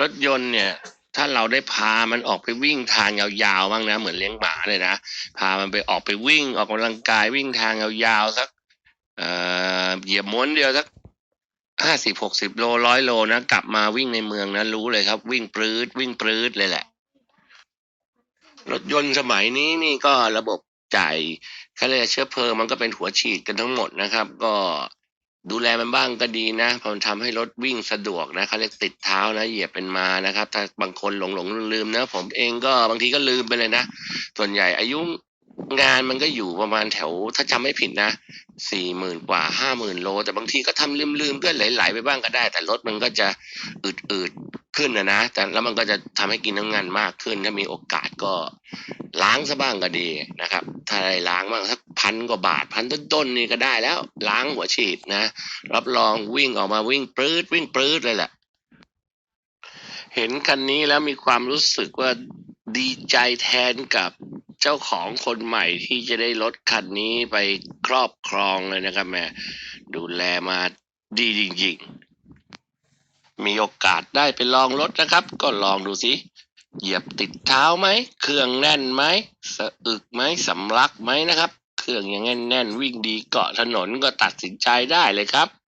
รถยนต์เนี่ยถ้าเราได้พามันออกไปวิ่งทางยาวๆบ้างนะ เหมือนเลี้ยงหมาเลยนะ พามันไปออกไปวิ่งออกกำลังกายวิ่งทางยาวๆสักเอ่อเหยียบม้วนเดียวสักห้าสิบหกสิบโลร้อยโลนะกลับมาวิ่งในเมืองนะรู้เลยครับ วิ่งปลื้ดวิ่งปลื้ดเลยแหละ รถยนต์สมัยนี้นี่ก็ระบบจ่ายเขาเรียกเชื้อเพลิงมันก็เป็นหัวฉีดกันทั้งหมดนะครับ ก็ ดูแลมันบ้างก็ดีนะเพราะมันทำให้รถวิ่งสะดวกนะเขาเรียกติดเท้านะเหยียบเป็นมานะครับ ถ้าบางคนหลงหลงลืมลืมๆนะ ผมเองก็บางทีก็ลืมไปเลยนะ ส่วนใหญ่อายุงานมันก็อยู่ประมาณแถว ถ้าจำไม่ผิดนะสี่หมื่นกว่าห้าหมื่นโล แต่บางทีก็ทำลืมลืมๆก็ไหลๆไปบ้างก็ได้ แต่รถมันก็จะอืดๆขึ้นนะนะแต่แล้วมันก็จะทำให้กินน้ำงานมากขึ้น ถ้ามีโอกาสก็ล้างซะบ้างก็ดีนะครับ ถ้าได้ล้างบ้างสัก พันกว่าบาทพันต้นๆนี่ก็ได้แล้ว ล้างหัวฉีดนะ รับรองวิ่งออกมาวิ่งปลื้ดวิ่งปลื้ดเลยแหละเห็นคันนี้แล้วมีความรู้สึกว่าดีใจแทนกับเจ้าของคนใหม่ที่จะได้รถคันนี้ไปครอบครองเลยนะครับแม่ดูแลมาดีจริงๆ มีโอกาสได้ไปลองรถนะครับ ก็ลองดูสิเหยียบติดเท้าไหม เครื่องแน่นไหมสะอึกไหมสำลักไหมนะครับ เครื่องยังแน่นๆวิ่งดีเกาะถนนก็ตัดสินใจได้เลยครับ